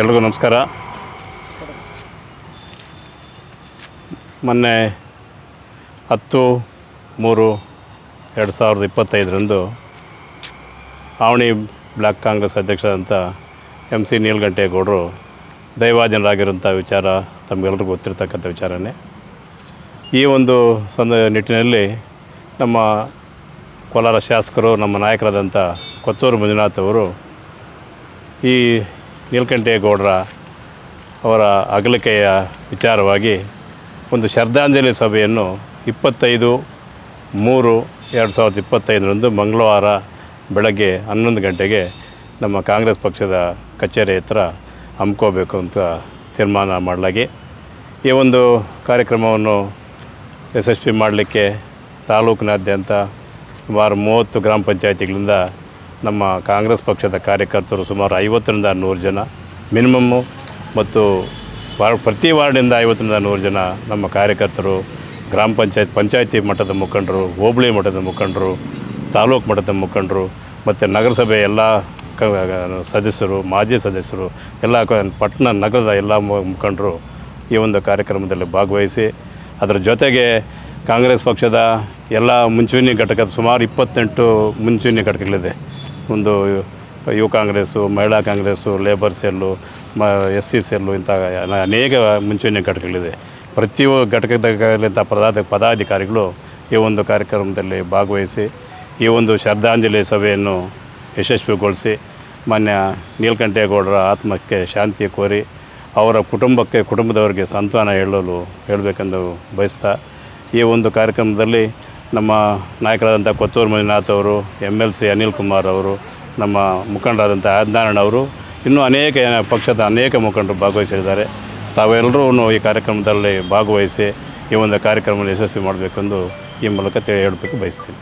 ಎಲ್ರಿಗೂ ನಮಸ್ಕಾರ. ಮೊನ್ನೆ ಹತ್ತು ಮೂರು ಎರಡು ಸಾವಿರದ ಇಪ್ಪತ್ತೈದರಂದು ಆವಣಿ ಬ್ಲಾಕ್ ಕಾಂಗ್ರೆಸ್ ಅಧ್ಯಕ್ಷರಾದಂಥ ಎಂ ಸಿ ನೀಲ್ಗಂಟೇಗೌಡರು ದೈವಾಧೀನರಾಗಿರೋಂಥ ವಿಚಾರ ತಮಗೆಲ್ಲರಿಗೂ ಗೊತ್ತಿರ್ತಕ್ಕಂಥ ವಿಚಾರನೇ. ಈ ಒಂದು ಸಂದ ನಿಟ್ಟಿನಲ್ಲಿ ನಮ್ಮ ಕೋಲಾರ ಶಾಸಕರು, ನಮ್ಮ ನಾಯಕರಾದಂಥ ಕೊತ್ತೂರು ಮಂಜುನಾಥ್ ಅವರು ಈ ನೀಲಕಂಠೇಗೌಡರ ಅವರ ಅಗಲಿಕೆಯ ವಿಚಾರವಾಗಿ ಒಂದು ಶ್ರದ್ಧಾಂಜಲಿ ಸಭೆಯನ್ನು ಇಪ್ಪತ್ತೈದು ಮೂರು ಎರಡು ಸಾವಿರದ ಇಪ್ಪತ್ತೈದರಂದು ಮಂಗಳವಾರ ಬೆಳಗ್ಗೆ ಹನ್ನೊಂದು ಗಂಟೆಗೆ ನಮ್ಮ ಕಾಂಗ್ರೆಸ್ ಪಕ್ಷದ ಕಚೇರಿ ಹತ್ರ ಹಮ್ಕೋಬೇಕು ಅಂತ ತೀರ್ಮಾನ ಮಾಡಲಾಗಿ ಈ ಒಂದು ಕಾರ್ಯಕ್ರಮವನ್ನು ಯಶಸ್ವಿ ಮಾಡಲಿಕ್ಕೆ ತಾಲೂಕಿನಾದ್ಯಂತ ಸುಮಾರು ಮೂವತ್ತು ಗ್ರಾಮ ಪಂಚಾಯತಿಗಳಿಂದ ನಮ್ಮ ಕಾಂಗ್ರೆಸ್ ಪಕ್ಷದ ಕಾರ್ಯಕರ್ತರು ಸುಮಾರು ಐವತ್ತರಿಂದ ನೂರು ಜನ, ಮಿನಿಮಮ್ಮು ಮತ್ತು ವಾರ್ಡ್ ಪ್ರತಿ ವಾರ್ಡಿಂದ ಐವತ್ತರಿಂದ ನೂರು ಜನ ನಮ್ಮ ಕಾರ್ಯಕರ್ತರು, ಗ್ರಾಮ ಪಂಚಾಯತ್, ಪಂಚಾಯತಿ ಮಟ್ಟದ ಮುಖಂಡರು, ಹೋಬಳಿ ಮಟ್ಟದ ಮುಖಂಡರು, ತಾಲೂಕು ಮಟ್ಟದ ಮುಖಂಡರು, ಮತ್ತು ನಗರಸಭೆ ಎಲ್ಲ ಸದಸ್ಯರು, ಮಾಜಿ ಸದಸ್ಯರು, ಎಲ್ಲ ಪಟ್ಟಣ ನಗರದ ಎಲ್ಲ ಮುಖಂಡರು ಈ ಒಂದು ಕಾರ್ಯಕ್ರಮದಲ್ಲಿ ಭಾಗವಹಿಸಿ, ಅದರ ಜೊತೆಗೆ ಕಾಂಗ್ರೆಸ್ ಪಕ್ಷದ ಎಲ್ಲ ಮುಂಚೂಣಿ ಘಟಕದ ಸುಮಾರು ಇಪ್ಪತ್ತೆಂಟು ಮುಂಚೂಣಿ ಘಟಕಗಳಿದೆ. ಒಂದು ಯುವ ಕಾಂಗ್ರೆಸ್ಸು, ಮಹಿಳಾ ಕಾಂಗ್ರೆಸ್ಸು ಲೇಬರ್ ಸೆಲ್ಲು ಮ, ಎಸ್ ಸಿ ಸೆಲ್ಲು ಇಂಥ ಅನೇಕ ಮುಂಚೂಣಿ ಘಟಕಗಳಿದೆ. ಪ್ರತಿಯೊ ಘಟಕದಲ್ಲಿಂಥ ಪದಾಧ ಪದಾಧಿಕಾರಿಗಳು ಈ ಒಂದು ಕಾರ್ಯಕ್ರಮದಲ್ಲಿ ಭಾಗವಹಿಸಿ, ಈ ಒಂದು ಶ್ರದ್ಧಾಂಜಲಿ ಸಭೆಯನ್ನು ಯಶಸ್ವಿಗೊಳಿಸಿ, ಮಾನ್ಯ ನೀಲಕಂಠೇಗೌಡರ ಆತ್ಮಕ್ಕೆ ಶಾಂತಿ ಕೋರಿ, ಅವರ ಕುಟುಂಬಕ್ಕೆ, ಕುಟುಂಬದವರಿಗೆ ಸಾಂತ್ವನ ಹೇಳಲು ಹೇಳಬೇಕೆಂದು ಬಯಸ್ತಾ, ಈ ಒಂದು ಕಾರ್ಯಕ್ರಮದಲ್ಲಿ ನಮ್ಮ ನಾಯಕರಾದಂಥ ಕೊತ್ತೂರು ಮಂಜುನಾಥ್ ಅವರು M L C Anil Kumar ಅವರು, ನಮ್ಮ ಮುಖಂಡರಾದಂಥ ಆದ್ನಾರಾಯಣ ಅವರು, ಇನ್ನೂ ಅನೇಕ ಪಕ್ಷದ ಅನೇಕ ಮುಖಂಡರು ಭಾಗವಹಿಸಿದ್ದಾರೆ. ತಾವೆಲ್ಲರೂ ಈ ಕಾರ್ಯಕ್ರಮದಲ್ಲಿ ಭಾಗವಹಿಸಿ ಈ ಒಂದು ಕಾರ್ಯಕ್ರಮವನ್ನು ಯಶಸ್ವಿ ಮಾಡಬೇಕೆಂದು ಈ ಮೂಲಕ ಹೇಳಬೇಕು ಬಯಸ್ತೀನಿ.